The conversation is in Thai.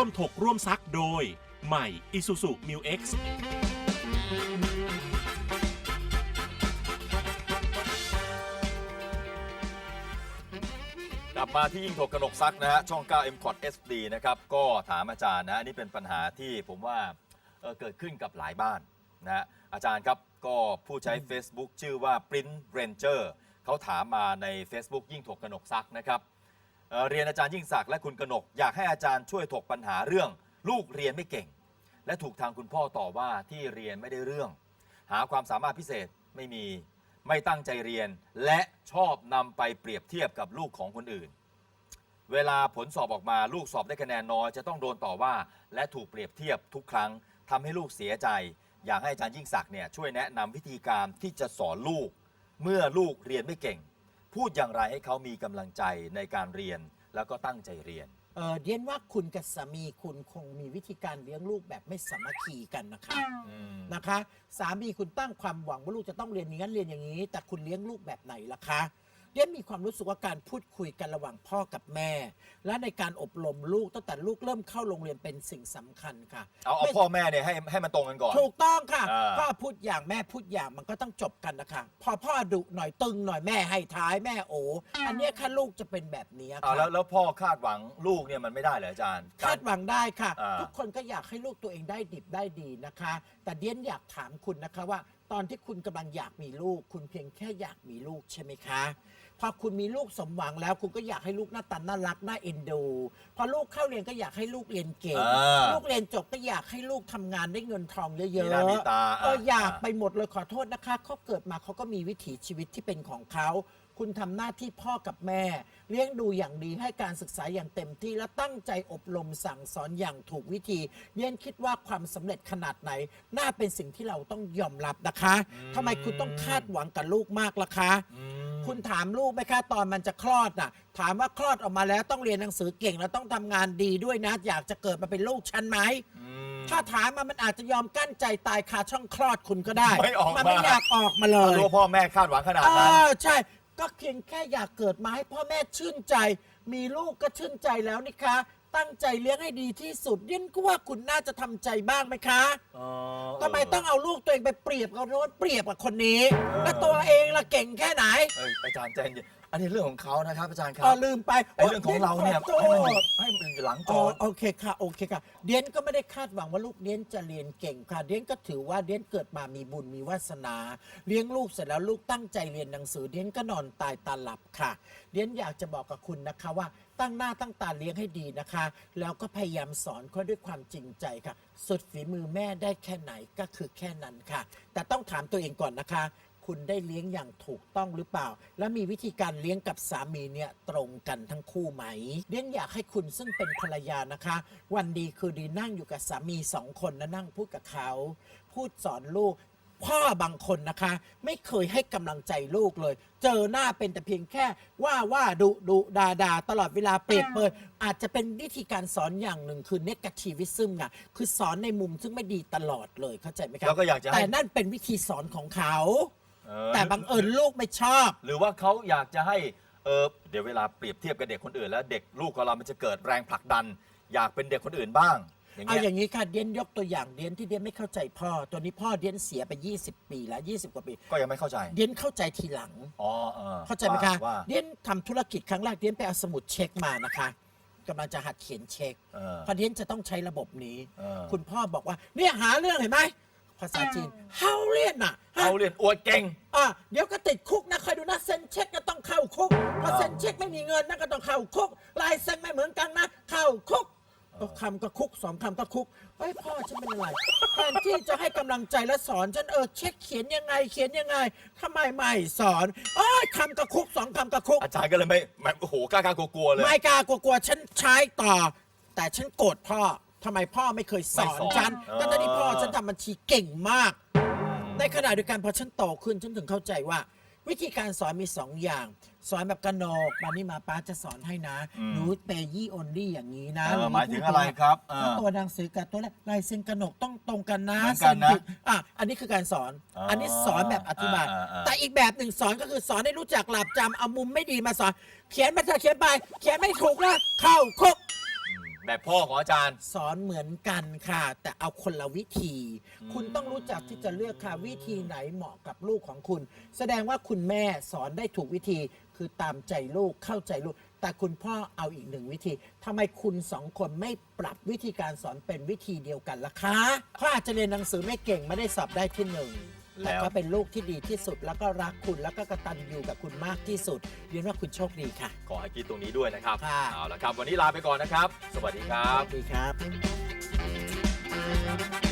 ร่วมถกร่วมซักโดย ใหม่ Isuzu Mu X กลับมาที่ยิ่งถกกนกซักนะฮะ ช่อง 9 m c o t SD นะครับ ก็ถามอาจารย์นะ อันนี่เป็นปัญหาที่ผมว่าเอ่อเกิดขึ้นกับหลายบ้านนะฮะอาจารย์ครับ ก็ผู้ใช้ Facebook ชื่อว่า Print Ranger เขาถามมาใน Facebook ยิ่งถกกนกซักนะครับ เอ่อเรียนอาจารย์ยิ่งศักดิ์และคุณกนก อยากให้อาจารย์ช่วยถกปัญหาเรื่อง ลูกเรียนไม่เก่ง และถูกทางคุณพ่อต่อว่าที่เรียนไม่ได้เรื่อง หาความสามารถพิเศษไม่มีไม่ตั้งใจเรียน และชอบนำไปเปรียบเทียบกับลูกของคนอื่น เวลาผลสอบออกมาลูกสอบได้คะแนนน้อยจะต้องโดนต่อว่า และถูกเปรียบเทียบทุกครั้งทำให้ลูกเสียใจ อยากให้อาจารย์ยิ่งศักดิ์เนี่ยช่วยแนะนำวิธีการที่จะสอนลูก เมื่อลูกเรียนไม่เก่ง พูดอย่างไรให้เขามีกำลังใจในการเรียนแล้วก็ตั้งใจเรียน เออเดียนว่าคุณกับสามีคุณคงมีวิธีการเลี้ยงลูกแบบไม่สามัคคีกันนะคะอืมนะคะ สามีคุณตั้งความหวังว่าลูกจะต้องเรียนอย่างนั้นเรียนอย่างนี้ แต่คุณเลี้ยงลูกแบบไหนล่ะคะ เดียนมีความรู้สึกว่าการพูดคุยกันระหว่างพ่อกับแม่ และในการอบรมลูกตั้งแต่ลูกเริ่มเข้าโรงเรียนเป็นสิ่งสำคัญค่ะเอาเอาพ่อแม่เนี่ยให้ให้มันตรงกันก่อน ถูกต้องค่ะอ่า พ่อพูดอย่างแม่พูดอย่างมันก็ต้องจบกันนะคะพอพ่อดุหน่อยตึงหน่อยแม่ให้ท้ายแม่โออันเนี้ยค่ะลูกจะเป็นแบบนี้เอาค่ะแล้วแล้วพ่อคาดหวังลูกเนี่ยมันไม่ได้เหรออาจารย์ คาดหวังได้ค่ะ อ่า ทุกคนก็อยากให้ลูกตัวเองได้ดิบได้ดีนะคะ แต่เดียนอยากถามคุณนะคะว่า ตอนที่คุณกำลังอยากมีลูก คุณเพียงแค่อยากมีลูกใช่ไหมคะ พอคุณมีลูกสมหวังแล้ว คุณก็อยากให้ลูกหน้าตาน่ารักน่าเอ็นดู พอลูกเข้าเรียนก็อยากให้ลูกเรียนเก่ง อ่าลูกเรียนจบก็อยากให้ลูกทำงานได้เงินทองเยมีอะหน้ามีตาๆเอออยากอ่าไปหมดเลยขอโทษนะคะเขาเกิดมาเขาก็มีวิถีชีวิตที่เป็นของเขา คุณทำหน้าที่พ่อกับแม่ เลี้ยงดูอย่างดีให้การศึกษาอย่างเต็มที่และตั้งใจอบรมสั่งสอนอย่างถูกวิธีเรียนคิดว่าความสำเร็จขนาดไหน น่าเป็นสิ่งที่เราต้องยอมรับนะคะทำไมคุณต้องคาดหวังกับลูกมากล่ะคะ อืม คุณถามลูกไหมคะตอนมันจะคลอดน่ะ ถามว่าคลอดออกมาแล้วต้องเรียนหนังสือเก่งแล้วต้องทำงานดีด้วยนะ อยากจะเกิดมาเป็นลูกฉันไหมอืมถ้าถามมามันอาจจะยอมกั้นใจตายคาช่องคลอดคุณก็ได้ไม่ออกนไม่มาอยากออกมาเลยรู้ว่าพ่อแม่คาดหวังขนาดเอนั้น อใช่ ก็เพียงแค่อยากเกิดมาให้พ่อแม่ชื่นใจ มีลูกก็ชื่นใจแล้วนี่คะ ตั้งใจเลี้ยงให้ดีที่สุดยินก็ว่าคุณน่าจะทำใจบ้างไหมคะ อ๋อทำไมต้องเอาลูกตัวเองไปเปรียบกับโน้นเปรียบกับคนนี้ แล้วตัวเองล่ะเก่งแค่ไหน เอ้ยอาจารย์ใจเย็น อันนี้เรื่องของเขานะครับอาจารย์ครัอ๋อบ ลืมไปไอ้เรื่องของเราเนี่ยโอ้ให้มันโทอยู่ษให้มันอยู่หลังจอ๋ออโอเคค่ะโอเคค่ะ เดียนก็ไม่ได้คาดหวังว่าลูกเดียนจะเรียนเก่งค่ะ เดียนก็ถือว่าเดียนเกิดมามีบุญมีวาสนา เลี้ยงลูกเสร็จแล้วลูกตั้งใจเรียนหนังสือ เดียนก็นอนตายตาหลับค่ะ เดียนอยากจะบอกกับคุณนะคะว่าตั้งหน้าตั้งตาเลี้ยงให้ดีนะคะ แล้วก็พยายามสอนเขาด้วยความจริงใจค่ะ สุดฝีมือแม่ได้แค่ไหนก็คือแค่นั้นค่ะ แต่ต้องถามตัวเองก่อนนะคะ คุณได้เลี้ยงอย่างถูกต้องหรือเปล่า และมีวิธีการเลี้ยงกับสามีเนี่ยตรงกันทั้งคู่ไหมเลี้ยงอยากให้คุณซึ่งเป็นภรรยานะคะ วันดีคือดีนั่งอยู่กับสามีสองคนนะนั่งพูดกับเขา พูดสอนลูกพ่อบางคนนะคะ ไม่เคยให้กำลังใจลูกเลย เจอหน้าเป็นแต่เพียงแค่ว่าว่าดุดุดาดาตลอดเวลาเปรียบเปรยอาจจะเป็นวิธีการสอนอย่างหนึ่งคือ negativism ไงคือสอนในมุมซึ่งไม่ดีตลอดเลยเข้าใจไหมครัแล้วก็อยากจะให้ แต่นั่นเป็นวิธีสอนของเขา เออ แต่บังเอิญลูกไม่ชอบ หรือว่าเขาอยากจะให้เออเดี๋ยวเวลาเปรียบเทียบกับเด็กคนอื่น แล้วเด็กลูกของเรามันจะเกิดแรงผลักดัน อยากเป็นเด็กคนอื่นบ้าง อย่างเอาเงี้ย อย่างนี้ค่ะเดียนยกตัวอย่างเดียนที่เดียนไม่เข้าใจพ่อตัวนี้พ่อเดียนเสียไป 20 ปีแล้ว 20 กว่าปี ก็ยังไม่เข้าใจ เดียนเข้าใจทีหลัง อ๋อเออเข้าใจไหมคะว่าเดียนทำธุรกิจครั้งแรกเดียนไปเอาสมุดเช็คมานะคะกำลังจะหัดเขียนเช็คเออ เพราะเดียนจะต้องใช้ระบบนี้ เออ คุณพ่อบอกว่าเนี่ยหาเรื่องเห็นไหม ภาษาจีนเฮาเลียนน่ะฮะเอาเรียนอวดเก่ง อะเดี๋ยวก็ติดคุกนะคอยดูนะเซ็นเช็คก็ต้องเข้าคุกพอเซ็นเช็คไม่มีเงินนะก็ต้องเข้าคุกลายเซ็นไม่เหมือนกันนะเข้าคุกก็คำก็คุกสองคำก็คุกเฮ้ยพ่อฉันเป็นอะไรแทนที่จะให้กำลังใจและสอนฉันเออเช็คเขียนยังไงเขียนยังไงทำไมไม่สอนเอ้ยคำก็คุกสองคำก็คุก อาจารย์ก็เลยไม่ไม่โอ้โหกล้ากล้ากลัวๆเลย ไม่กล้ากลัวๆฉันใช้ต่อ แต่ฉันโกรธพ่อ ทำไมพ่อไม่เคยสอนไม่สอนฉันเออทั้งๆที่พ่อฉันทำบัญชีเก่งมาก ในขณะเดียวกันพอฉันโตขึ้นฉันถึงเข้าใจว่า วิธีการสอนมีสองอย่าง สอนแบบกระโหนกมานี่มาป้าจะสอนให้นะอืมหนูเปยี่ออนลี่อย่างนี้นะเออนูหมายถึงอะไรครับเออแล้วตัวหนังสือกับตัวลายเซ็นกระโหนกต้องตรงกันนะเหมือนกันนะเซ็ผิดอะอันนี้คือการสอน อ๋ออัอันนี้สอนแบบอธิบาย อ่าอ่าแต่อีกแบบหนึ่งสอนก็คือสอนให้รู้จักหลับจำเอามุมไม่ดีมาสอน เขียนมาเถอะเขียนไป เขียนไม่ถูกแล้วเข้าคุก แบบพ่อของอาจารย์ สอนเหมือนกันค่ะ แต่เอาคนละวิธี อืม คุณต้องรู้จักที่จะเลือกค่ะวิธีไหนเหมาะกับลูกของคุณ แสดงว่าคุณแม่สอนได้ถูกวิธี คือตามใจลูกเข้าใจลูก แต่คุณพ่อเอาอีกหนึ่งวิธีทำไมคุณสองคนไม่ปรับวิธีการสอนเป็นวิธีเดียวกันล่ะคะเขาอาจจะเรียนหนังสือไม่เก่งไม่ได้สอบได้ที่หนึ่ง แล้วแต่ก็เป็นลูกที่ดีที่สุด แล้วก็รักคุณแล้วก็กตัญญูกับคุณมากที่สุดเรียนว่าคุณโชคดีค่ะ ขอให้คิดตรงนี้ด้วยนะครับค่ะ เอาละครับ วันนี้ลาไปก่อนนะครับ สวัสดีครัสบ วัสดีครับ